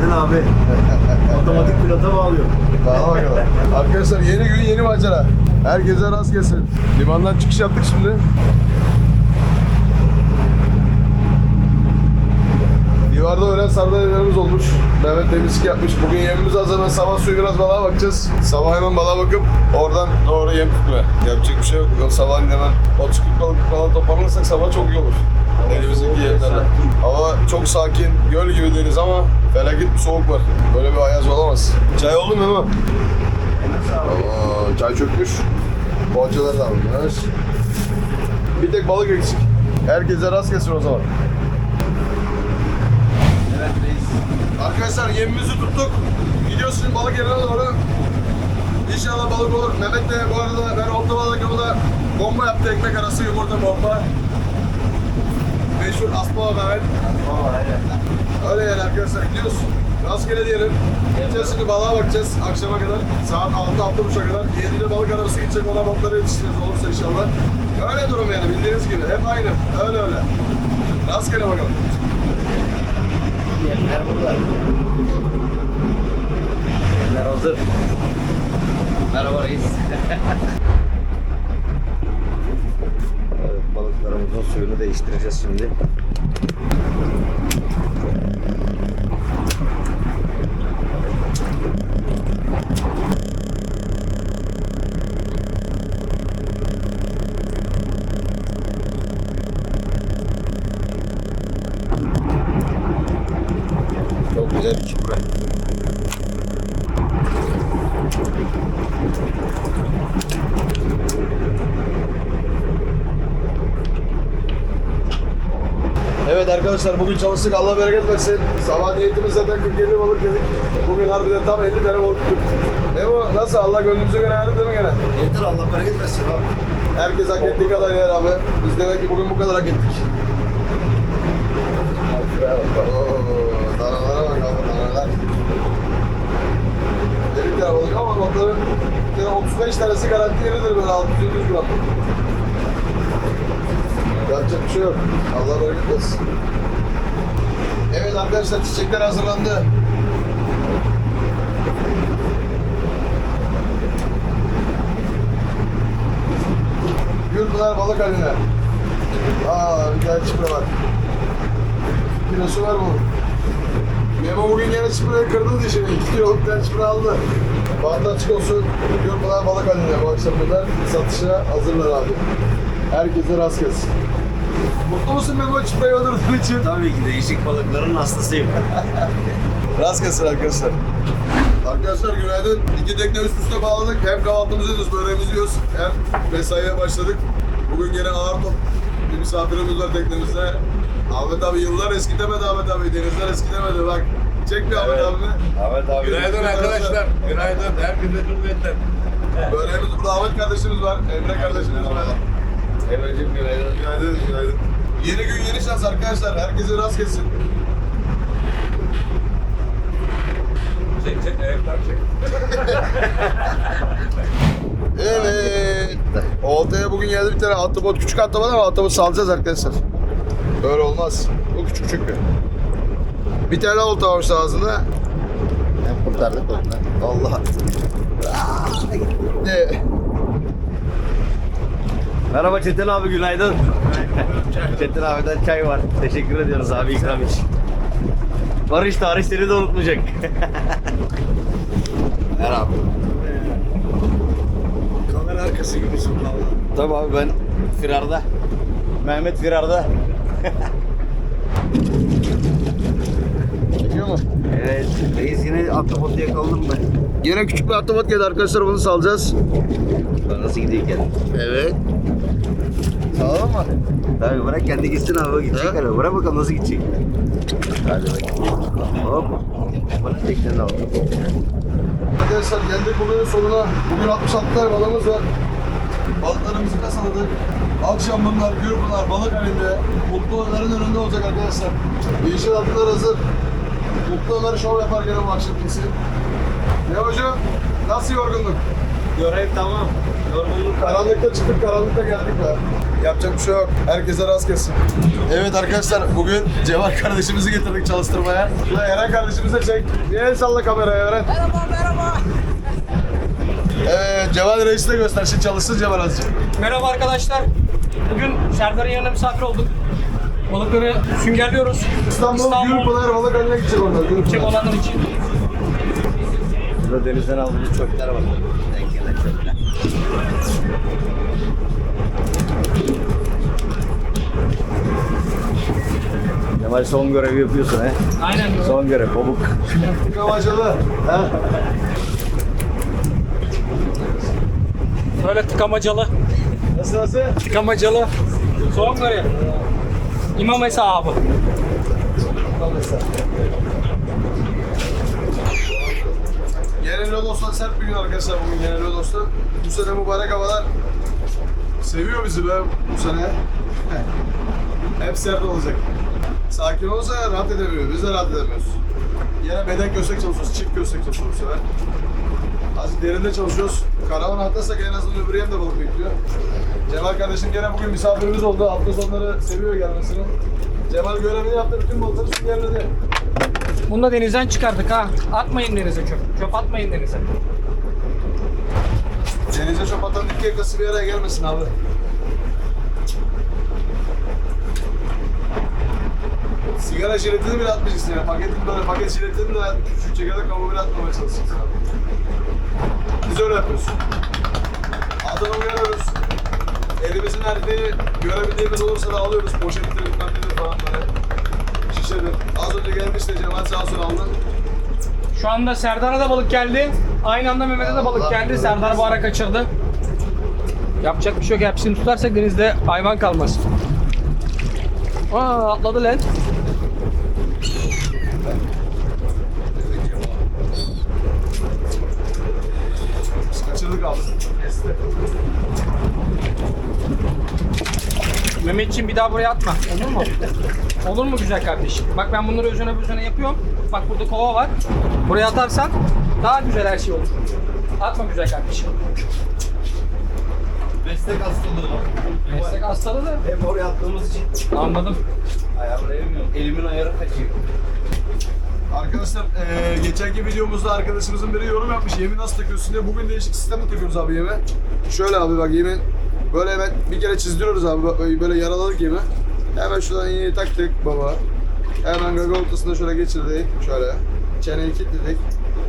Günaydın abi. Otomatik pilota bağlıyor. Daha bakalım. Arkadaşlar yeni gün yeni macera. Herkese rast gelsin. Limandan çıkış yaptık şimdi. Divarda öğlen sardalyalarımız olmuş. Mehmet temizlik yapmış. Bugün yemimiz hazır. Ben sabah suyu biraz balığa bakacağız. Sabah hemen balığa bakıp oradan doğru yem tutmaya. Yapacak bir şey yok. Yok sabah hemen 30 40 balık falan toparlanırsak sabah çok iyi olur. Elimizdeki yemlerle. Hava çok sakin, göl gibi deniz ama felaket bir soğuk var. Böyle bir ayaz olamaz. Çay oldu mu Memo? Oo, çay çökmüş. Poğaçalar da almış. Bir tek balık eksik. Herkese rast gelsin o zaman. Evet reis. Arkadaşlar yemimizi tuttuk. Gidiyoruz şimdi balık yerine doğru. İnşallah balık olur. Mehmet de bu arada ben olta balık yolda bomba yaptı. Ekmek arası yumurta bomba. Meşhur asma Mehmet. Aa, evet. Arkadaşlar gidiyoruz. Rastgele diyelim. Gideceğiz şimdi balığa bakacağız akşama kadar. Saat 6-6.30'a kadar. 7'de balık arası gidecek olan balıkları yetiştireceğiz olursa inşallah. Öyle durum yani bildiğiniz gibi. Hep aynı. Öyle öyle. Rastgele bakalım. Yemler burada. Yemler hazır. Merhaba reis. evet, balıklarımızın suyunu değiştireceğiz şimdi. Çok güzel bir çupra. Evet arkadaşlar bugün çalıştık Allah bereket versin. Sabah niyetimiz zaten 47 balık dedik. Bugün harbiden tam 50 tane balık tuttuk. Ne bu? Nasıl? Allah gönlümüze göre ayarladı değil mi gene? Yeter Allah bereket versin abi. Herkes hak ettiği kadar yer abi. Biz demek ki bugün bu kadar hak ettik. Oo, danalara bak abi danalar. Delik tane balık ama kere 35 tanesi garanti yeridir böyle 600 gram. Yapacak bir şey yok. Allah bereket versin. Evet arkadaşlar çiçekler hazırlandı. Gülpınar balık haline. Aa bir tane çipre var. Kilosu var bunun. Memo bugün yine çipreyi kırdı dişini. 2 kiloluk tane çipre aldı. Bağdan açık olsun. Gülpınar balık haline. Bu akşam bunlar satışa hazırlar abi. Herkese rast gelsin. Mutlu musun Memo çipreyi öldürdüğün için? Tabii ki değişik balıkların hastasıyım. Rast gelsin arkadaşlar. Arkadaşlar günaydın. İki tekne üst üste bağladık. Hem kahvaltımızı ediyoruz, böreğimizi yiyoruz. Hem mesaiye başladık. Bugün gene ağır top bir misafirimiz var teknemizde. Ahmet abi yıllar eskitemedi Ahmet abi. Denizler eskitemedi bak. Çek bir Ahmet Evet. abini. Ahmet abi. Günaydın arkadaşlar. Günaydın. Herkese cümletten. Böreğimiz burada Ahmet kardeşimiz var. Emre kardeşimiz var. Emre'cim günaydın. Günaydın, günaydın. Yeni gün yeni şans arkadaşlar. Herkese rast gelsin. Çek çek ayaklar çek. Evet. Oltaya bugün geldi bir tane ahtapot. Küçük ahtapot ama ahtapot salacağız arkadaşlar. Böyle olmaz. Bu küçük çünkü. Bir tane olta varmış ağzında. Ben kurtardık onu. Allah. Ne? Merhaba Çetin abi günaydın. Çetin abiden çay var. Teşekkür ediyoruz abi ikram için. Barış tarih seni de unutmayacak. Merhaba. Kamera arkası gibisin valla. Tabii abi ben firarda. Mehmet firarda. Çekiyor mu? Evet. Reis yine atlapotu yakaladım ben. Yine küçük bir ahtapot geldi arkadaşlar bunu salacağız. Nasıl gidiyor kendi? Evet. Sağlam mı? Tabii bırak kendi gitsin abi o gidecek hele. Bırak bakalım nasıl gidecek. Hadi bakayım. Hop. Bana tekneni aldım. Arkadaşlar geldik bugünün sonuna. Bugün 66 tane balığımız var. Balıklarımızı kasaladık. Akşam bunlar, gür bunlar balık halinde. Mutlu Ömer'in önünde olacak arkadaşlar. Yeşil atlılar hazır. Mutlu Ömer şov yapar gene bu akşam kesin. Ne hocam? Nasıl yorgunluk? Görev tamam. Yorgunluk. Karanlıkta çıktık, karanlıkta geldik be. Yapacak bir şey yok. Herkese rast gelsin. Evet arkadaşlar, bugün Cemal kardeşimizi getirdik çalıştırmaya. Şurada Eren kardeşimizi de çek. Bir el salla kameraya Eren. Merhaba merhaba. Evet, Cemal Reis'i de göster. Şimdi çalışsın Cemal azıcık. Merhaba arkadaşlar. Bugün Serdar'ın yanına misafir olduk. Balıkları süngerliyoruz. İstanbul, Gürpınar Balık Haline gidecek orada. Çek Gürpınar. olanlar için. Burada denizden aldığımız çöpler var. Kemal son görevi yapıyorsun he. Aynen. Son görev, pamuk. Kavacalı. Ha? Böyle tıkamacalı. Nasıl nasıl? Tıkamacalı. Son görev. İmam hesabı. Genel Lodos'tan sert bir gün arkadaşlar bugün Genel Lodos'ta. Bu sene mübarek havalar seviyor bizi be bu sene. Hep sert olacak. Sakin olsa rahat edemiyor. Biz de rahat edemiyoruz. Yine beden köstek çalışıyoruz, çift köstek çalışıyoruz bu sefer. Azıcık derinde çalışıyoruz. Karavan atlasak en azından öbür yem de balık bekliyor. Cemal kardeşim gene bugün misafirimiz oldu. Hafta sonları seviyor gelmesini. Cemal görevini yaptı, bütün balıkları süngerledi. Bunu da denizden çıkardık ha. Atmayın denize çöp. Çöp atmayın denize. Denize çöp atan iki yakası bir araya gelmesin abi. Sigara jiletini bile atmayacaksın ya. Paketin böyle paket jiletini de küçük çekirdek kabuğu bile atmamaya çalışacaksın abi. Biz öyle yapıyoruz. Adamı uyarıyoruz. Elimizin erdiği görebildiğimiz olursa da alıyoruz. Poşettir, bilmem nedir falan böyle. Şişedir. Az önce gelmişti Cemal sağ olsun aldı. Şu anda Serdar'a da balık geldi. Aynı anda Mehmet'e de balık geldi. Serdar bu ara kaçırdı. Yapacak bir şey yok. Hepsini tutarsak denizde hayvan kalmaz. Aa atladı lan. Kaçırdık abi. Mehmetciğim bir daha buraya atma. Olur mu? Olur mu güzel kardeşim? Bak ben bunları özene özene yapıyorum. Bak burada kova var. Buraya atarsan daha güzel her şey olur. Atma güzel kardeşim. Meslek hastalığı var. Meslek hastalığı da Hep oraya attığımız için anladım. ayarlayamıyorum. Elimin ayarı kaçıyor. Arkadaşlar eee geçenki videomuzda arkadaşımızın biri yorum yapmış yemi nasıl takıyorsun diye. Bugün değişik sistemle takıyoruz abi yemi. Şöyle abi bak yemin böyle hemen bir kere çizdiriyoruz abi böyle yaraladık yemi. Hemen şuradan iğneyi taktık baba. Hemen gaga ortasına şöyle geçirdik şöyle. Çeneyi kilitledik.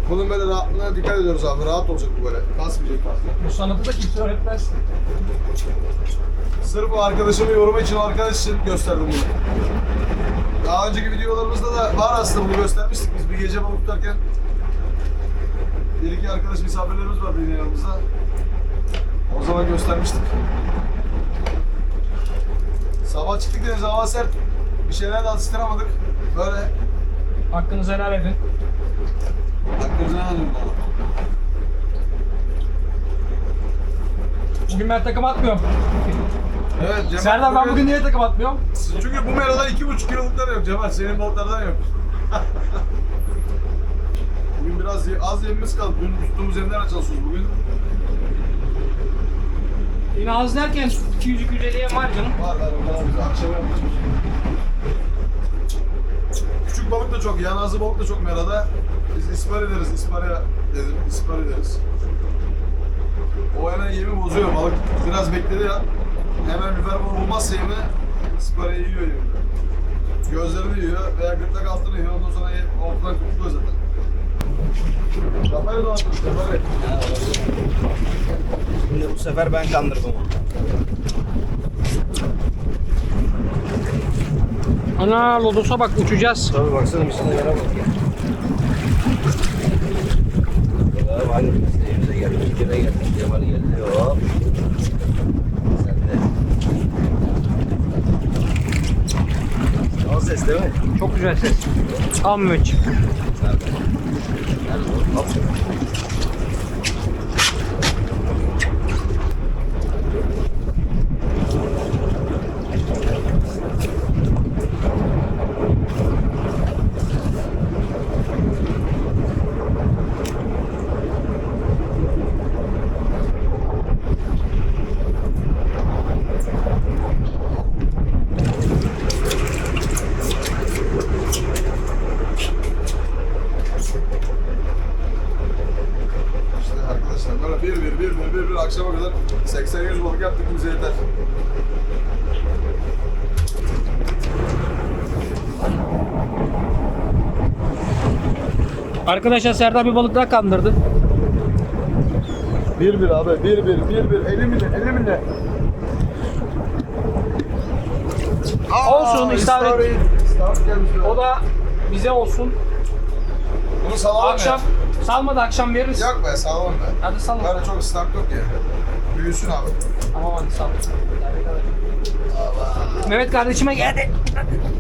Bunun böyle rahatlığına dikkat ediyoruz abi. Rahat olacak bu böyle. Kasmayacak fazla. Bu sanatı da kimse öğretmez. Sırf o arkadaşımın yorumu için arkadaş için gösterdim bunu. Daha önceki videolarımızda da var aslında bunu göstermiştik biz bir gece balık tutarken. Bir iki arkadaş misafirlerimiz vardı yine yanımızda. O zaman göstermiştik. Sabah çıktık denize hava sert. Bir şeyler de atıştıramadık. Böyle Hakkınızı helal edin. aklımıza ne dönüyor? Bugün ben takım atmıyorum. Evet Cemal. Serdar ben bugün niye takım atmıyorum? Çünkü bu merada iki buçuk kiloluklar yok Cemal. Senin balıklardan yok. bugün biraz az yemimiz kaldı. Dün tuttuğumuz yemlerle çalışıyoruz bugün. Yine az derken 200-250'ye var canım. Var var o kadar bize akşam yapacağız. Küçük balık da çok, yanazlı balık da çok merada. Biz ispar ederiz, isparya dedim, ispar ederiz. O hemen yemi bozuyor balık. Biraz bekledi ya. Hemen biber olmazsa yemi, isparayı yiyor yemi. Gözlerini yiyor veya gırtlak altını yiyor. Ondan sonra ortadan kurtuluyor zaten. Şimdi bu sefer ben kandırdım onu. Ana lodosa bak uçacağız. Tabii baksana misine yere bak ya. Bakalım hangi mesleğimize geldi? Bir kere geldi. Cemal geldi. Hop. Sen de. O ses değil mi? Çok güzel ses. Al Mehmetciğim. Nerede? Nerede o? Hop. İşte arkadaşlar böyle bir bir bir bir bir bir akşama kadar 80-100 balık yaptık bize yeter. Arkadaşlar Serdar bir balık daha kandırdı. Bir bir abi bir bir bir bir elimle elimle. Olsun, istavrit. O da bize olsun. Bunu salamam Akşam salmadı akşam veririz. ya. Yok be salamam be. Hadi salın. Böyle çok ıslah yok ya. Büyüsün abi. Tamam hadi sal. Mehmet kardeşime geldi.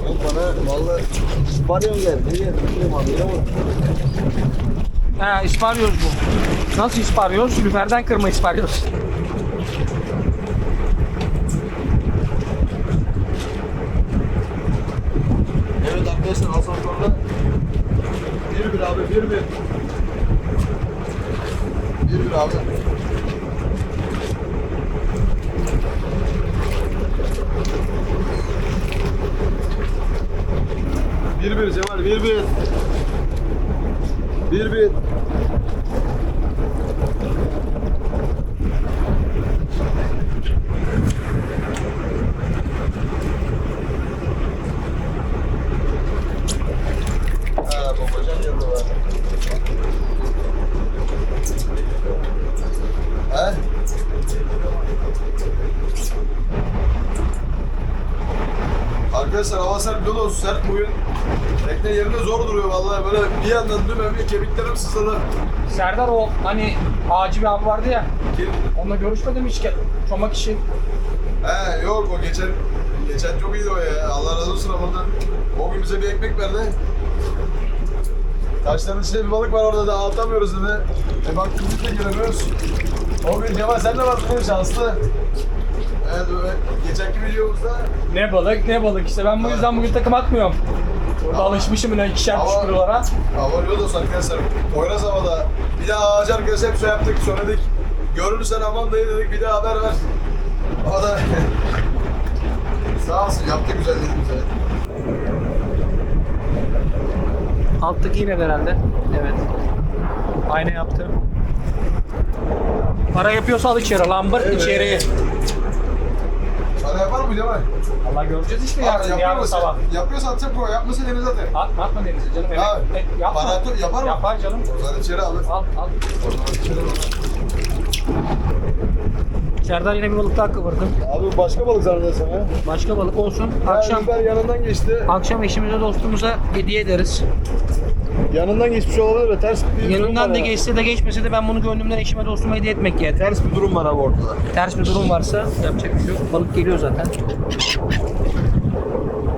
Bana vallahi İspanyol geldi. Ne geldi? Bilmiyorum abi. Ama Ha isparyoz bu. Nasıl isparyoz? Lüferden kırma isparyoz. Evet arkadaşlar asansörde bir bir abi bir bir. Bir bir abi. Bir bir Cemal bir bir. Bir bir. Arkadaşlar hava sert dolu sert bugün. Tekne yerinde zor duruyor vallahi böyle bir yandan dümen bir kemiklerim sızladı. Serdar o hani ağacı bir abi vardı ya. Kim? Onunla görüşmedim hiç. Çomak işi. He yok o geçen geçen çok iyiydi o ya. Allah razı olsun ama o gün bize bir ekmek verdi. Taşların içinde bir balık var orada da atamıyoruz dedi. E baktık biz de giremiyoruz. O gün Cemal sen de baktın şanslı. Evet böyle geçenki videomuzda Ne balık ne balık işte ben bu yüzden bugün takım atmıyorum. Burada alışmışım yine ikişer Ama- üç kilolara. hava yolda arkadaşlar. Poyraz havada. Bir daha ağacı arkadaşlar hep şey yaptık söyledik. Görürsen aman dayı dedik bir daha haber ver. O da sağ olsun yaptı güzelliğini bize. Alttaki yine herhalde. Evet. Aynı yaptı. Para yapıyorsa al içeri lambır Evet. Mı Cemal? Allah göreceğiz işte yarın, yarın musun? sabah. Yapıyorsa atacak bu. Yapmasa denize atayım. Atma atma denize canım. Evet. Abi, Evet, yapma. atıyor, yapar mı? Yapar canım. O zaman içeri al. Al al. O zaman içeri al. Serdar yine bir balık daha kıvırdı. Abi başka balık zannedersem ya. Başka balık olsun. Akşam. Biber yanından geçti. akşam eşimize dostumuza hediye ederiz. Yanından geçmiş olabilir ve ters bir durum var Yanından da geçse de geçmese de ben bunu gönlümden eşime dostuma hediye etmek yeter. Ters bir durum var abi ortada. Ters bir durum varsa yapacak bir şey yok. Balık geliyor zaten.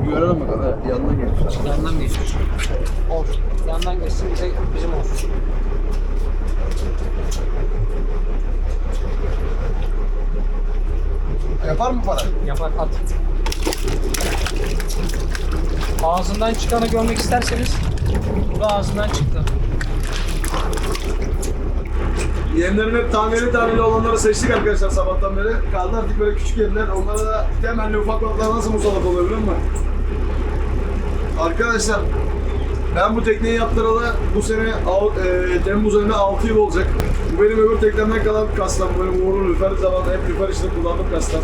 Görelim bakalım. Evet, yanından geçmiş. Yandan geçiyor. Olsun. Yandan geçsin bize bizim olsun. Yapar mı para? Yapar at. Ağzından çıkanı görmek isterseniz bu da ağzından çıktı. Yemlerin hep taneli taneli olanları seçtik arkadaşlar sabahtan beri. Kaldı artık böyle küçük yemler. Onlara da temelli ufak balıklar nasıl musallat oluyor biliyor musun? Arkadaşlar ben bu tekneyi yaptıralı bu sene e, Temmuz ayında 6 yıl olacak. Bu benim öbür teknemden kalan kastam. Benim Uğur'un lüfer zamanında hep lüfer işte kullandığım kastam.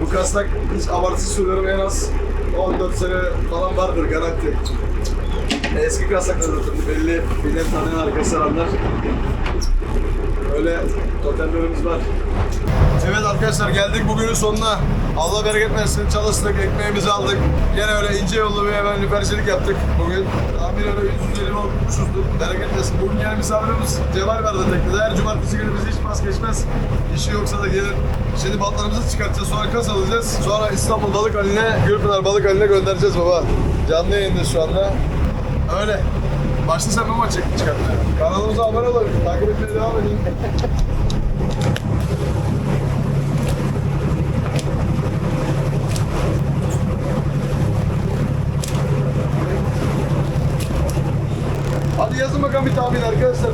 Bu kastak hiç abartısız söylüyorum en az 14 sene falan vardır garanti. Eski kastaklar zaten belli bilen tanıyan arkadaşlar. Öyle totemlerimiz var. Evet arkadaşlar geldik bugünün sonuna. Allah bereket versin. Çalıştık, ekmeğimizi aldık. Gene öyle ince yollu bir hemen lüfercilik yaptık bugün. Tahmin öyle 150 olmuşuzdur. Bereket versin. Bugün yani misafirimiz Cemal vardı teknede. Her cumartesi günü bizi hiç pas geçmez. İşi yoksa da gelir. Şimdi batlarımızı çıkartacağız. Sonra kas alacağız. Sonra İstanbul Balık Hali'ne, Gülpınar Balık Hali'ne göndereceğiz baba. Canlı yayındayız şu anda. Öyle. Başta sen mi maç çıkartmaya? Kanalımıza abone olun. Takip etmeye devam edin. Hadi yazın bakalım bir tahmin arkadaşlar.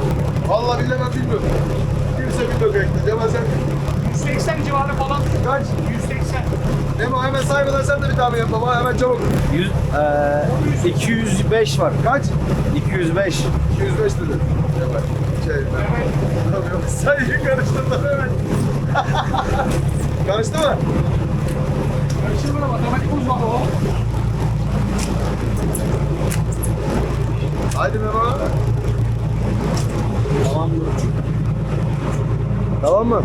Vallahi ben bilmiyorum. Kimse bilmiyor ekti. Cemal sen 180 civarı falan. Kaç? 180. Değil? Hemen saymadan sen de bir tahmin yap baba. Hemen çabuk. 100, e, 205 var. Kaç? 205. 205 dedi. Hemen. Şey, ben... Evet. Sayıyı karıştırdım hemen. Karıştı mı? Karışır mı? Matematik uzmanı o. Haydi baba. Tamam mı? Tamam mı?